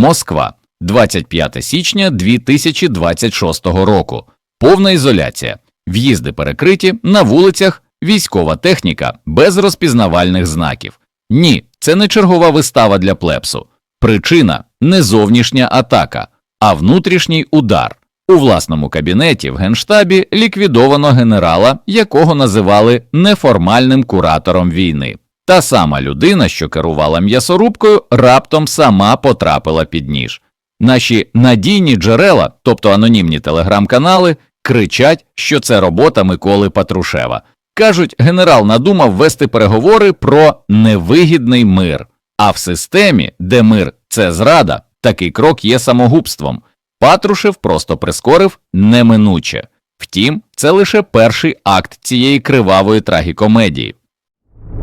Москва, 25 січня 2026 року. Повна ізоляція. В'їзди перекриті на вулицях, військова техніка без розпізнавальних знаків. Ні, це не чергова вистава для плепсу. Причина не зовнішня атака, а внутрішній удар. У власному кабінеті в генштабі ліквідовано генерала, якого називали неформальним куратором війни. Та сама людина, що керувала м'ясорубкою, раптом сама потрапила під ніж. Наші надійні джерела, тобто анонімні телеграм-канали, кричать, що це робота Миколи Патрушева. Кажуть, генерал надумав вести переговори про невигідний мир. А в системі, де мир це зрада, такий крок є самогубством. Патрушев просто прискорив неминуче. Втім, це лише перший акт цієї кривавої трагікомедії.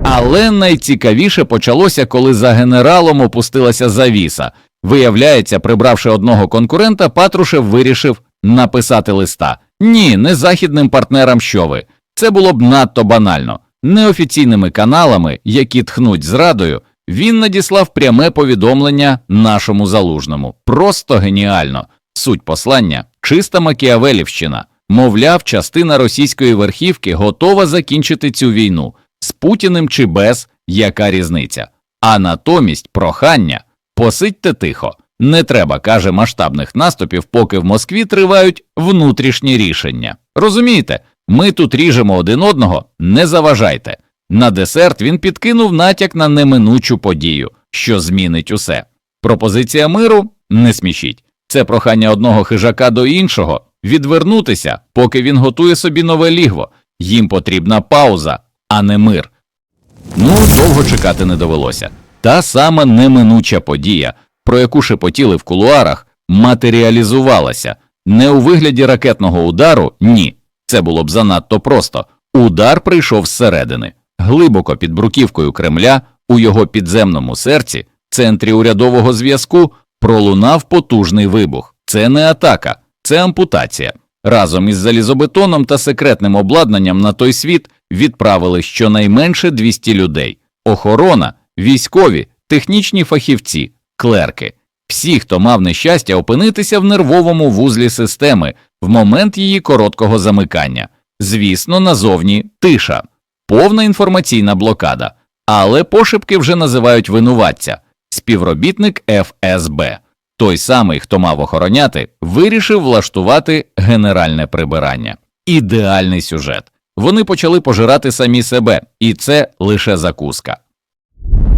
Але найцікавіше почалося, коли за генералом опустилася завіса. Виявляється, прибравши одного конкурента, Патрушев вирішив написати листа. Ні, не західним партнерам, що ви. Це було б надто банально. Неофіційними каналами, які тхнуть зрадою, він надіслав пряме повідомлення нашому залужному. Просто геніально. Суть послання чиста Макіавелівщина. Мовляв, частина російської верхівки готова закінчити цю війну з Путіним чи без, яка різниця. А натомість прохання посидьте тихо. Не треба, каже, масштабних наступів, поки в Москві тривають внутрішні рішення. Розумієте, ми тут ріжемо один одного, не заважайте. На десерт він підкинув натяк на неминучу подію, що змінить усе. Пропозиція миру не смішіть. Це прохання одного хижака до іншого відвернутися, поки він готує собі нове лігво. Їм потрібна пауза, а не мир. Ну, довго чекати не довелося. Та сама неминуча подія, про яку шепотіли в кулуарах, матеріалізувалася не у вигляді ракетного удару, ні. Це було б занадто просто. Удар прийшов зсередини, глибоко під бруківкою Кремля, у його підземному серці, центрі урядового зв'язку, пролунав потужний вибух. Це не атака, це ампутація. Разом із залізобетоном та секретним обладнанням на той світ відправили щонайменше 200 людей: охорона, військові, технічні фахівці, клерки. Всі, хто мав нещастя опинитися в нервовому вузлі системи в момент її короткого замикання. Звісно, назовні тиша, повна інформаційна блокада, але пошепки вже називають винуватця, співробітник ФСБ. Той самий, хто мав охороняти, вирішив влаштувати генеральне прибирання. Ідеальний сюжет. Вони почали пожирати самі себе, і це лише закуска.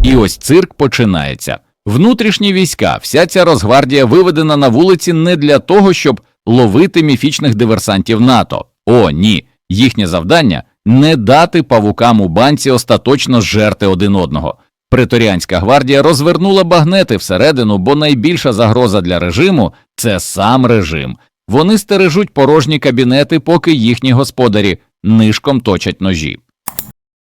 І ось цирк починається. Внутрішні війська, вся ця розгвардія виведена на вулиці не для того, щоб ловити міфічних диверсантів НАТО. О, ні. Їхнє завдання не дати павукам у банці остаточно зжерти один одного. Преторіанська гвардія розвернула багнети всередину, бо найбільша загроза для режиму це сам режим. Вони стережуть порожні кабінети, поки їхні господарі нишком точать ножі.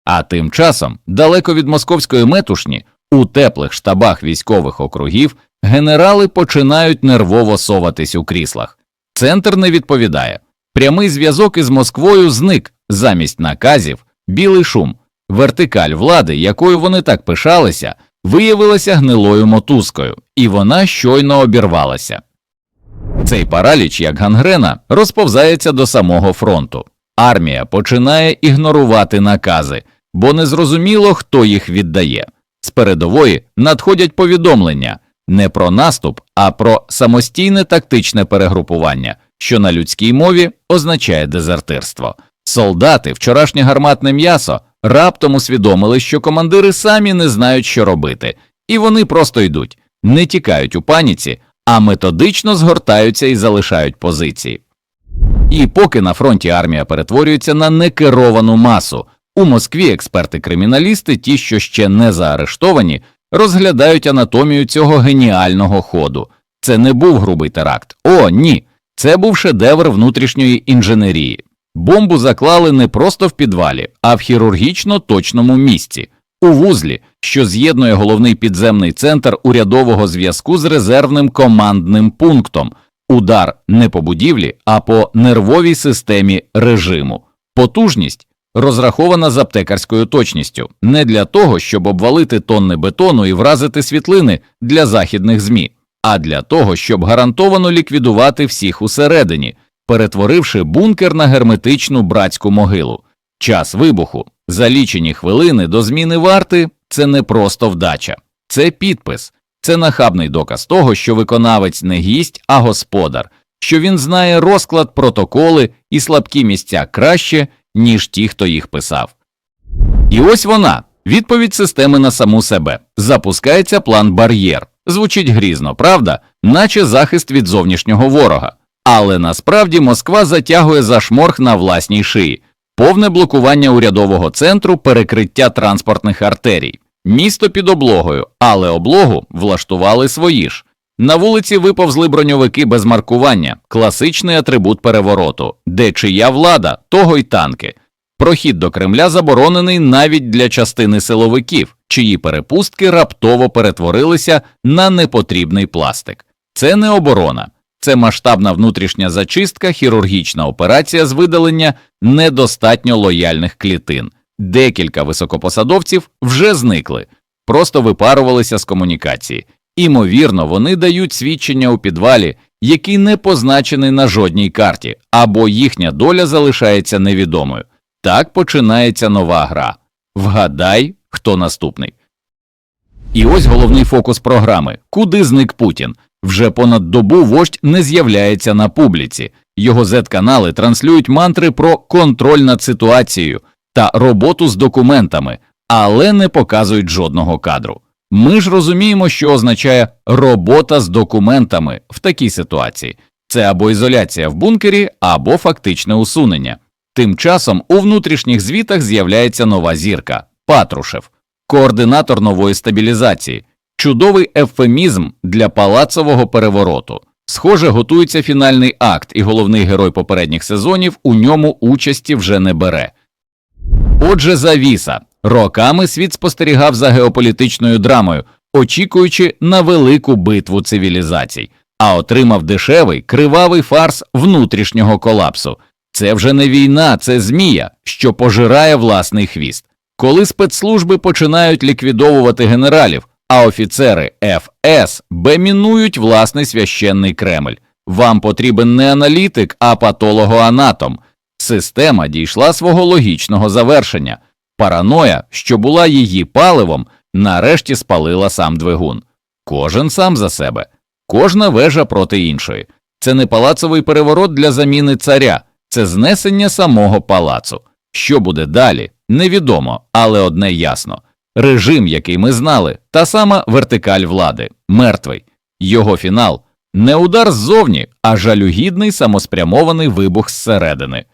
А тим часом, далеко від московської метушні, у теплих штабах військових округів генерали починають нервово соватись у кріслах. Центр не відповідає. Прямий зв'язок із Москвою зник замість наказів, білий шум, вертикаль влади, якою вони так пишалися, виявилася гнилою мотузкою, і вона щойно обірвалася. Цей параліч, як гангрена, розповзається до самого фронту. Армія починає ігнорувати накази, бо незрозуміло, хто їх віддає. З передової надходять повідомлення не про наступ, а про самостійне тактичне перегрупування, що на людській мові означає дезертирство. Солдати, вчорашнє гарматне м'ясо, раптом усвідомили, що командири самі не знають, що робити, і вони просто йдуть, не тікають у паніці, а методично згортаються і залишають позиції. І поки на фронті армія перетворюється на некеровану масу, у Москві експерти-криміналісти, ті, що ще не заарештовані, розглядають анатомію цього геніального ходу. Це не був грубий теракт. О, ні. Це був шедевр внутрішньої інженерії. Бомбу заклали не просто в підвалі, а в хірургічно точному місці, у вузлі, що з'єднує головний підземний центр урядового зв'язку з резервним командним пунктом. Удар не по будівлі, а по нервовій системі режиму. Потужність розрахована з аптекарською точністю, не для того, щоб обвалити тонни бетону і вразити світлини для західних ЗМІ. а для того, щоб гарантовано ліквідувати всіх усередині, перетворивши бункер на герметичну братську могилу. Час вибуху за лічені хвилини до зміни варти це не просто вдача, це підпис, це нахабний доказ того, що виконавець не гість, а господар, що він знає розклад, протоколи і слабкі місця краще, ніж ті, хто їх писав. І ось вона, відповідь системи на саму себе. Запускається план бар'єр. Звучить грізно, правда, наче захист від зовнішнього ворога. Але насправді Москва затягує за шморг на власній шиї, повне блокування урядового центру, перекриття транспортних артерій, місто під облогою, але облогу влаштували свої ж. На вулиці виповзли броньовики без маркування, класичний атрибут перевороту, де чия влада, того й танки. Прохід до Кремля заборонений навіть для частини силовиків, чиї перепустки раптово перетворилися на непотрібний пластик. Це не оборона, це масштабна внутрішня зачистка, хірургічна операція з видалення недостатньо лояльних клітин. Декілька високопосадовців вже зникли, просто випарувалися з комунікації. Імовірно, вони дають свідчення у підвалі, який не позначений на жодній карті, або їхня доля залишається невідомою. Так починається нова гра. Вгадай, хто наступний. І ось головний фокус програми Куди зник Путін? Вже понад добу вождь не з'являється на публіці. Його Z-канали транслюють мантри про контроль над ситуацією та роботу з документами, але не показують жодного кадру. Ми ж розуміємо, що означає робота з документами в такій ситуації. Це або ізоляція в бункері, або фактичне усунення. Тим часом у внутрішніх звітах з'являється нова зірка Патрушев, координатор нової стабілізації, чудовий ефемізм для палацового перевороту. Схоже, готується фінальний акт, і головний герой попередніх сезонів у ньому участі вже не бере. Отже, завіса. Роками світ спостерігав за геополітичною драмою, очікуючи на велику битву цивілізацій, а отримав дешевий кривавий фарс внутрішнього колапсу. Це вже не війна, це змія, що пожирає власний хвіст. Коли спецслужби починають ліквідовувати генералів, а офіцери ФС бемінують власний священний Кремль. Вам потрібен не аналітик, а патологоанатом. Система дійшла свого логічного завершення. Параноя, що була її паливом, нарешті спалила сам двигун. Кожен сам за себе, кожна вежа проти іншої. Це не палацовий переворот для заміни царя, це знесення самого палацу. Що буде далі, невідомо, але одне ясно режим, який ми знали, та сама вертикаль влади, мертвий. Його фінал не удар ззовні, а жалюгідний самоспрямований вибух зсередини.